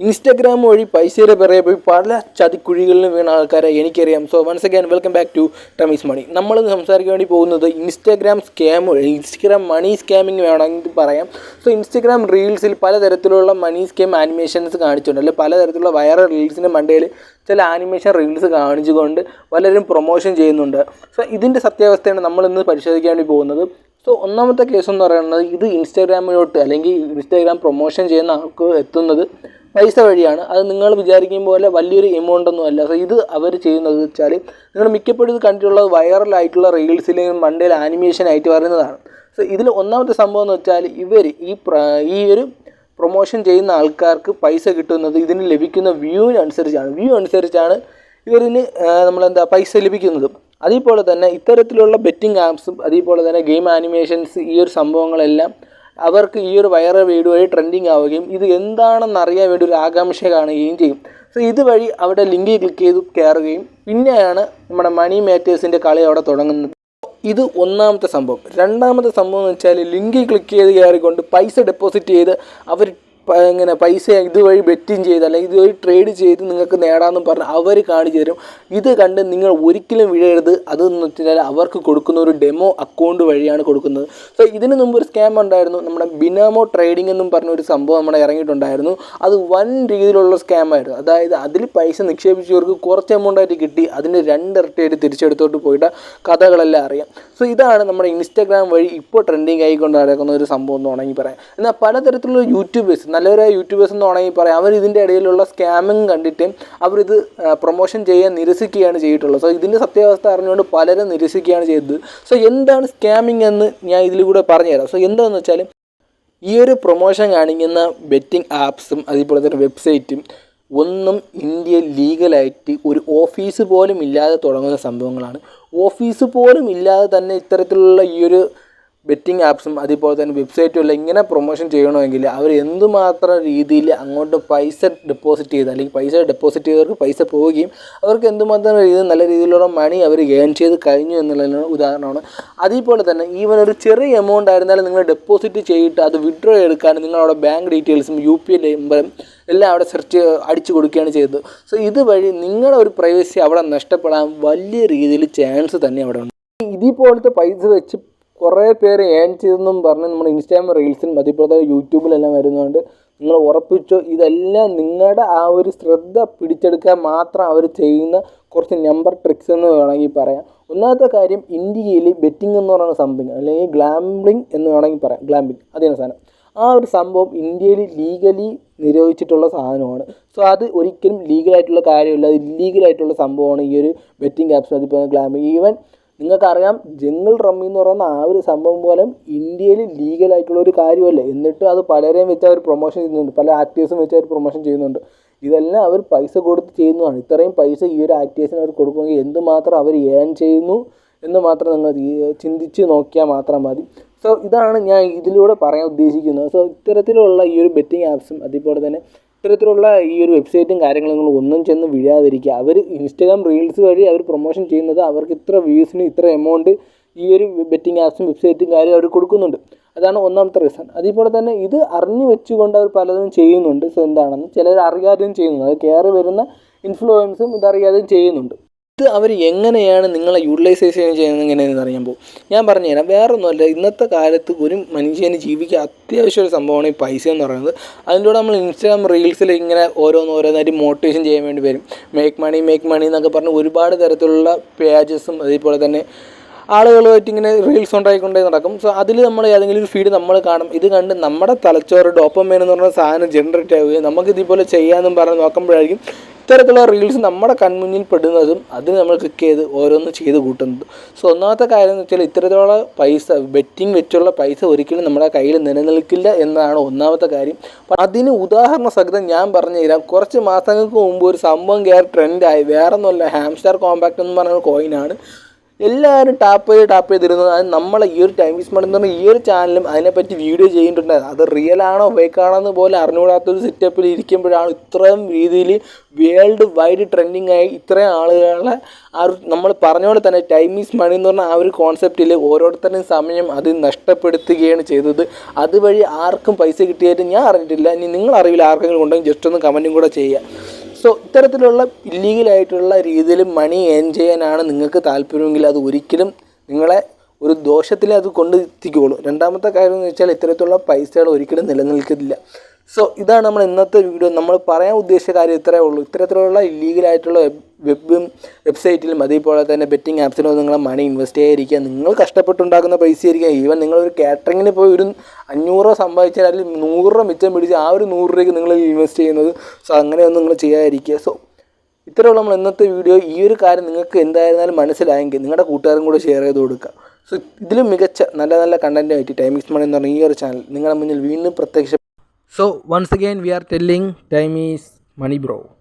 Instagram വഴി പൈസയുടെ പിറകെ പോയി പല ചതിക്കുഴികളിലും വീണ ആൾക്കാരെ എനിക്കറിയാം. So once again welcome back to Tammy's money നമ്മൾ സംസാരിക്കാൻ വേണ്ടി പോകുന്നത് Instagram scam Instagram money scamming വേണമെങ്കിൽ പറയാം. സോ ഇൻസ്റ്റാഗ്രാം റീൽസിൽ പലതരത്തിലുള്ള മണി സ്കാം ആനിമേഷൻസ് കാണിച്ചിട്ടുണ്ട്. അല്ലെങ്കിൽ പലതരത്തിലുള്ള വൈറൽ റീൽസിന്റെ മണ്ടയിൽ ചില ആനിമേഷൻ റീൽസ് കാണിച്ചുകൊണ്ട് പലരും പ്രൊമോഷൻ ചെയ്യുന്നുണ്ട്. സോ ഇതിന്റെ സത്യാവസ്ഥയാണ് നമ്മൾ ഇന്ന് പരിശോധിക്കാൻ വേണ്ടി പോകുന്നത്. സോ ഒന്നാമത്തെ കേസ് എന്ന് പറയുന്നത് ഇത് ഇൻസ്റ്റാഗ്രാമിലോട്ട് അല്ലെങ്കിൽ ഇൻസ്റ്റാഗ്രാം പ്രൊമോഷൻ ചെയ്യുന്ന ആൾക്ക് എത്തുന്നത് പൈസ വഴിയാണ്. അത് നിങ്ങൾ വിചാരിക്കും പോലെ വലിയൊരു എമൗണ്ട് ഒന്നും അല്ല. ഇത് അവർ ചെയ്യുന്നത് വെച്ചാൽ നിങ്ങൾ മിക്കപ്പോഴും ഇത് കണ്ടിട്ടുള്ളത് വൈറലായിട്ടുള്ള റീൽസിലെയും മണ്ടയിൽ ആനിമേഷൻ ആയിട്ട് വരുന്നതാണ്. സോ ഇതിൽ ഒന്നാമത്തെ സംഭവം എന്ന് വെച്ചാൽ ഇവർ ഈ ഈ ഒരു പ്രൊമോഷൻ ചെയ്യുന്ന ആൾക്കാർക്ക് പൈസ കിട്ടുന്നത് ഇതിന് ലഭിക്കുന്ന വ്യൂവിനനുസരിച്ചാണ് വ്യൂ അനുസരിച്ചാണ് ഇവരിന് നമ്മളെന്താ പൈസ ലഭിക്കുന്നത്. അതേപോലെ തന്നെ ഇത്തരത്തിലുള്ള ബെറ്റിംഗ് ആപ്സും അതേപോലെ തന്നെ ഗെയിം ആനിമേഷൻസ് ഈ ഒരു സംഭവങ്ങളെല്ലാം അവർക്ക് ഈ ഒരു വൈറൽ വീഡിയോ വഴി ട്രെൻഡിങ് ആവുകയും ഇത് എന്താണെന്ന് അറിയാൻ വേണ്ടി ഒരു ആകാംക്ഷ കാണുകയും ചെയ്യും. സോ ഇതുവഴി അവിടെ ലിങ്കിൽ ക്ലിക്ക് ചെയ്ത് കയറുകയും പിന്നെയാണ് നമ്മുടെ മണി മാറ്റേഴ്സിന്റെ കളി അവിടെ തുടങ്ങുന്നത്. ഇത് ഒന്നാമത്തെ സംഭവം. രണ്ടാമത്തെ സംഭവം എന്ന് വെച്ചാൽ ലിങ്കിൽ ക്ലിക്ക് ചെയ്ത് കയറിക്കൊണ്ട് പൈസ ഡെപ്പോസിറ്റ് ചെയ്ത് അവർ ഇങ്ങനെ പൈസ ഇതുവഴി ബെറ്റിങ് ചെയ്ത് അല്ലെങ്കിൽ ഇതുവഴി ട്രേഡ് ചെയ്ത് നിങ്ങൾക്ക് നേടാമെന്ന് പറഞ്ഞ് അവർ കാണിച്ചു തരും. ഇത് കണ്ട് നിങ്ങൾ ഒരിക്കലും വിഴയരുത് അതെന്ന് വെച്ചാൽ അവർക്ക് കൊടുക്കുന്ന ഒരു ഡെമോ അക്കൗണ്ട് വഴിയാണ് കൊടുക്കുന്നത്. സോ ഇതിന് മുമ്പ് ഒരു സ്കാം ഉണ്ടായിരുന്നു. നമ്മുടെ ബിനാമോ ട്രേഡിംഗ് എന്നും പറഞ്ഞ ഒരു സംഭവം നമ്മുടെ ഇറങ്ങിയിട്ടുണ്ടായിരുന്നു. അത് വൻ രീതിയിലുള്ള സ്കാം ആയിരുന്നു. അതായത് അതിൽ പൈസ നിക്ഷേപിച്ചവർക്ക് കുറച്ച് എമൗണ്ട് ആയിട്ട് കിട്ടി. അതിന് രണ്ടിരട്ടിയായിട്ട് തിരിച്ചെടുത്തോട്ട് പോയിട്ട് കഥകളെല്ലാം അറിയാം. സോ ഇതാണ് നമ്മുടെ ഇൻസ്റ്റാഗ്രാം വഴി ഇപ്പോൾ ട്രെൻഡിങ് ആയിക്കൊണ്ട് നടക്കുന്ന ഒരു സംഭവം എന്ന് വേണമെങ്കിൽ പറയാം. എന്നാൽ പലതരത്തിലുള്ള യൂട്യൂബേഴ്സ് നല്ലവരായ യൂട്യൂബേഴ്സ് എന്ന് വേണമെങ്കിൽ പറയാം. അവർ ഇതിന്റെ ഇടയിലുള്ള സ്കാമിങ് കണ്ടിട്ട് അവരിത് പ്രൊമോഷൻ ചെയ്യാൻ നിരസിക്കുകയാണ് ചെയ്തിട്ടുള്ളത്. സോ ഇതിന്റെ സത്യാവസ്ഥ അറിഞ്ഞുകൊണ്ട് പലരും നിരസിക്കുകയാണ് ചെയ്തത്. സോ എന്താണ് സ്കാമിങ് എന്ന് ഞാൻ ഇതിലൂടെ പറഞ്ഞുതരാം. സോ എന്താണെന്ന് വെച്ചാൽ ഈ ഒരു പ്രൊമോഷൻ കാണിക്കുന്ന ബെറ്റിംഗ് ആപ്സും അതേപോലെ തന്നെ വെബ്സൈറ്റും ഒന്നും ഇന്ത്യയിൽ ലീഗലായിട്ട് ഒരു ഓഫീസ് പോലും ഇല്ലാതെ തുടങ്ങുന്ന സംഭവങ്ങളാണ്. ഓഫീസ് പോലും ഇല്ലാതെ തന്നെ ഇത്തരത്തിലുള്ള ഈ ഒരു ബെറ്റിംഗ് ആപ്സും അതേപോലെ തന്നെ വെബ്സൈറ്റും ഇങ്ങനെ പ്രൊമോഷൻ ചെയ്യണമെങ്കിൽ അവർ എന്തുമാത്രം രീതിയിൽ അങ്ങോട്ട് പൈസ ഡെപ്പോസിറ്റ് ചെയ്ത് അല്ലെങ്കിൽ പൈസ ഡെപ്പോസിറ്റ് ചെയ്തവർക്ക് പൈസ പോവുകയും അവർക്ക് എന്തുമാത്രം രീതിയിൽ നല്ല രീതിയിലുള്ള മണി അവർ ഗെയിൻ ചെയ്ത് കഴിഞ്ഞു എന്നുള്ളതിന് ഉദാഹരണമാണ്. അതേപോലെ തന്നെ ഈവൻ ഒരു ചെറിയ എമൗണ്ട് ആയിരുന്നാലും നിങ്ങൾ ഡെപ്പോസിറ്റ് ചെയ്തിട്ട് അത് വിഡ്രോ എടുക്കാൻ നിങ്ങളവിടെ ബാങ്ക് ഡീറ്റെയിൽസും യു പി ഐ നമ്പറും എല്ലാം അവിടെ സെർച്ച് അടിച്ചു കൊടുക്കുകയാണ് ചെയ്തത്. സോ ഇതുവഴി നിങ്ങളുടെ ഒരു പ്രൈവസി അവിടെ നഷ്ടപ്പെടാൻ വലിയ രീതിയിൽ ചാൻസ് തന്നെ അവിടെ ഉണ്ട്. ഇതേപോലത്തെ പൈസ വെച്ച് കുറേ പേര് ഏൺ ചെയ്തെന്നും പറഞ്ഞ് നമ്മുടെ ഇൻസ്റ്റാഗ്രാം റീൽസിലും അതേപോലെ യൂട്യൂബിലെല്ലാം വരുന്നതുകൊണ്ട് നിങ്ങൾ ഉറപ്പിച്ചോ ഇതെല്ലാം നിങ്ങളുടെ ആ ഒരു ശ്രദ്ധ പിടിച്ചെടുക്കാൻ മാത്രം അവർ ചെയ്യുന്ന കുറച്ച് നമ്പർ ട്രിക്സ് എന്ന് വേണമെങ്കിൽ പറയാം. ഒന്നാമത്തെ കാര്യം ഇന്ത്യയിൽ ബെറ്റിംഗ് എന്ന് പറയുന്ന സംഭവം അല്ലെങ്കിൽ ഗ്ലാംബ്ലിംഗ് എന്ന് വേണമെങ്കിൽ പറയാം. ഗ്ലാംബിംഗ് അതാണ് സാധനം. ആ ഒരു സംഭവം ഇന്ത്യയിൽ ലീഗലി നിരോധിച്ചിട്ടുള്ള സാധനമാണ്. സോ അത് ഒരിക്കലും ലീഗലായിട്ടുള്ള കാര്യമില്ല. അത് ഇല്ലീഗലായിട്ടുള്ള സംഭവമാണ് ഈ ഒരു ബെറ്റിംഗ് ആപ്സ് അതിപ്പോൾ ഗ്ലാമിംഗ് ഈവൻ നിങ്ങൾക്കറിയാം ജംഗിൾ റമ്മി എന്ന് പറയുന്ന ആ ഒരു സംഭവം പോലും ഇന്ത്യയിൽ ലീഗലായിട്ടുള്ള ഒരു കാര്യമല്ല. എന്നിട്ട് അത് പലരെയും വെച്ച് അവർ പ്രൊമോഷൻ ചെയ്യുന്നുണ്ട്. പല ആക്ടേഴ്സും വെച്ച് അവർ പ്രൊമോഷൻ ചെയ്യുന്നുണ്ട്. ഇതെല്ലാം അവർ പൈസ കൊടുത്ത് ചെയ്യുന്നതാണ്. ഇത്രയും പൈസ ഈ ഒരു ആക്ടേഴ്സിന് അവർ കൊടുക്കുമെങ്കിൽ എന്തുമാത്രം അവർ ഏൺ ചെയ്യുന്നു എന്ന് മാത്രം നിങ്ങൾ ചിന്തിച്ച് നോക്കിയാൽ മാത്രം മതി. സോ ഇതാണ് ഞാൻ ഇതിലൂടെ പറയാൻ ഉദ്ദേശിക്കുന്നത്. സോ ഇത്തരത്തിലുള്ള ഈ ഒരു ബെറ്റിംഗ് ആപ്സും അതേപോലെ തന്നെ ഇത്തരത്തിലുള്ള ഈ ഒരു വെബ്സൈറ്റും കാര്യങ്ങളും ഒന്നും ചെന്ന് വീഴാതിരിക്കുക അവർ ഇൻസ്റ്റാഗ്രാം റീൽസ് വഴി അവർ പ്രൊമോഷൻ ചെയ്യുന്നത് അവർക്ക് ഇത്ര വ്യൂസിന് ഇത്ര എമൗണ്ട് ഈ ഒരു ബെറ്റിംഗ് ആപ്സും വെബ്സൈറ്റും കാര്യം അവർ കൊടുക്കുന്നുണ്ട്. അതാണ് ഒന്നാമത്തെ റീസൺ അതേപോലെ തന്നെ ഇത് അറിഞ്ഞു വെച്ചുകൊണ്ട് അവർ പലതും ചെയ്യുന്നുണ്ട്. സോ എന്താണെന്ന് ചിലർ അറിയാതെയും ചെയ്യുന്നുണ്ട്. അത് കയറി വരുന്ന ഇൻഫ്ലുവൻസും ഇതറിയാതെയും ചെയ്യുന്നുണ്ട്. ഇത് അവർ എങ്ങനെയാണ് നിങ്ങളെ യൂട്ടിലൈസേഷൻ ചെയ്യുന്നത് എങ്ങനെയെന്ന് അറിയാൻ പോകും. ഞാൻ പറഞ്ഞുതരാം വേറെ ഒന്നുമല്ല ഇന്നത്തെ കാലത്ത് ഒരു മനുഷ്യന് ജീവിക്കാൻ അത്യാവശ്യം ഒരു സംഭവമാണ് ഈ പൈസ എന്ന് പറയുന്നത്. അതിന്റെ നമ്മൾ ഇൻസ്റ്റാഗ്രാം റീൽസിൽ ഇങ്ങനെ ഓരോന്ന് ഓരോന്നായിട്ട് മോട്ടിവേഷൻ ചെയ്യാൻ വേണ്ടി വരും. മേക്ക് മണി മേക്ക് മണി എന്നൊക്കെ പറഞ്ഞ് ഒരുപാട് തരത്തിലുള്ള പേജസും അതേപോലെ തന്നെ ആളുകളുമായിട്ട് ഇങ്ങനെ റീൽസ് ഉണ്ടായിക്കൊണ്ടേ നടക്കും. സോ അതിൽ നമ്മൾ ഏതെങ്കിലും ഒരു ഫീഡ് നമ്മൾ കാണും. ഇത് കണ്ട് നമ്മുടെ തലച്ചോറ് ഡോപ്പമേൻ എന്ന് പറഞ്ഞ സാധനം ജനറേറ്റ് ആവുകയും നമുക്ക് ഇതുപോലെ ചെയ്യാമെന്നും പറഞ്ഞ് നോക്കുമ്പോഴായിരിക്കും ഇത്തരത്തിലുള്ള റീൽസ് നമ്മുടെ കൺമുന്നിൽ പെടുന്നതും അതിന് നമ്മൾ ക്ലിക്ക് ചെയ്ത് ഓരോന്ന് ചെയ്ത് കൂട്ടുന്നത്. സോ ഒന്നാമത്തെ കാര്യം എന്ന് വെച്ചാൽ ഇത്തരത്തിലുള്ള പൈസ ബെറ്റിംഗ് വെച്ചുള്ള പൈസ ഒരിക്കലും നമ്മുടെ കയ്യിൽ നിലനിൽക്കില്ല എന്നതാണ് ഒന്നാമത്തെ കാര്യം. അതിന് ഉദാഹരണ സഹിതം ഞാൻ പറഞ്ഞു തരാം. കുറച്ച് മാസങ്ങൾക്ക് മുമ്പ് ഒരു സംഭവം കയറി ട്രെൻഡായി വേറെ ഒന്നുമല്ല ഹാംസ്റ്റർ കോമ്പാക്ട് എന്ന് പറഞ്ഞ കോയിനാണ് എല്ലാവരും ടാപ്പ് ചെയ്ത് ടാപ്പ് ചെയ്തിരുന്നത് അത് നമ്മളെ ഈ ഒരു ടൈം മണി എന്ന് പറഞ്ഞാൽ ഈ ഒരു ചാനലും അതിനെപ്പറ്റി വീഡിയോ ചെയ്തിട്ടുണ്ടായിരുന്നു അത് റിയൽ ആണോ ഫേക്ക് ആണോ എന്ന് പോലെ അറിഞ്ഞുകൂടാത്തൊരു സെറ്റപ്പിൽ ഇരിക്കുമ്പോഴാണ് ഇത്രയും രീതിയിൽ വേൾഡ് വൈഡ് ട്രെൻഡിങ് ആയി ഇത്രയും ആളുകളെ ആ നമ്മൾ പറഞ്ഞ പോലെ തന്നെ ടൈം ഈസ് മണി എന്ന് പറഞ്ഞ ആ ഒരു കോൺസെപ്റ്റിൽ ഓരോരുത്തരുടെയും സമയം അത് നഷ്ടപ്പെടുത്തുകയാണ് ചെയ്തത്. അതുവഴി ആർക്കും പൈസ കിട്ടിയായിട്ട് ഞാൻ അറിഞ്ഞിട്ടില്ല. ഇനി നിങ്ങൾ അറിവില്ല ആർക്കെങ്കിലും ഉണ്ടെങ്കിൽ ജസ്റ്റ് ഒന്ന് കമന്റും കൂടെ ചെയ്യുക. സോ ഇത്തരത്തിലുള്ള ഇല്ലീഗലായിട്ടുള്ള രീതിയിൽ മണി ഏൺ ചെയ്യാനാണ് നിങ്ങൾക്ക് താല്പര്യമെങ്കിൽ അത് ഒരിക്കലും നിങ്ങളെ ഒരു ദോഷത്തിലേ അത് കൊണ്ട് രണ്ടാമത്തെ കാര്യം എന്ന് വെച്ചാൽ ഇത്തരത്തിലുള്ള പൈസകൾ ഒരിക്കലും നിലനിൽക്കില്ല സോ ഇതാണ് നമ്മൾ ഇന്നത്തെ വീഡിയോ നമ്മൾ പറയാൻ ഉദ്ദേശിച്ച കാര്യം ഇത്രയേ ഉള്ളൂ. ഇത്തരത്തിലുള്ള ഇല്ലീഗലായിട്ടുള്ള വെബും വെബ്സൈറ്റിലും അതേപോലെ തന്നെ ബെറ്റിംഗ് ആപ്സിലും നിങ്ങൾ മണി ഇൻവെസ്റ്റ് ചെയ്യാതിരിക്കുക. നിങ്ങൾ കഷ്ടപ്പെട്ടുണ്ടാക്കുന്ന പൈസ ആയിരിക്കുക ഈവൻ നിങ്ങളൊരു കാറ്ററിങ്ങിന് പോയി ഒരു അഞ്ഞൂറ് സമ്പാദിച്ചാൽ അതിൽ നൂറ് രൂപ മിച്ചം പിടിച്ച് ആ ഒരു നൂറ് രൂപയ്ക്ക് നിങ്ങൾ ഇൻവെസ്റ്റ് ചെയ്യുന്നത്. സോ അങ്ങനെയൊന്നും നിങ്ങൾ ചെയ്യാതിരിക്കുക. സോ ഇത്രയുള്ള നമ്മൾ ഇന്നത്തെ വീഡിയോ ഈ ഒരു കാര്യം നിങ്ങൾക്ക് എന്തായിരുന്നാലും മനസ്സിലായെങ്കിൽ നിങ്ങളുടെ കൂട്ടുകാരും കൂടെ ഷെയർ ചെയ്ത് കൊടുക്കുക. സോ ഇതിലും മികച്ച നല്ല നല്ല കണ്ടന്റുമായിട്ട് ടൈമിക്സ് മണി എന്ന് പറഞ്ഞ ഈ ഒരു ചാനൽ നിങ്ങളുടെ മുന്നിൽ വീണ്ടും പ്രത്യക്ഷ So once again we are telling time is money bro.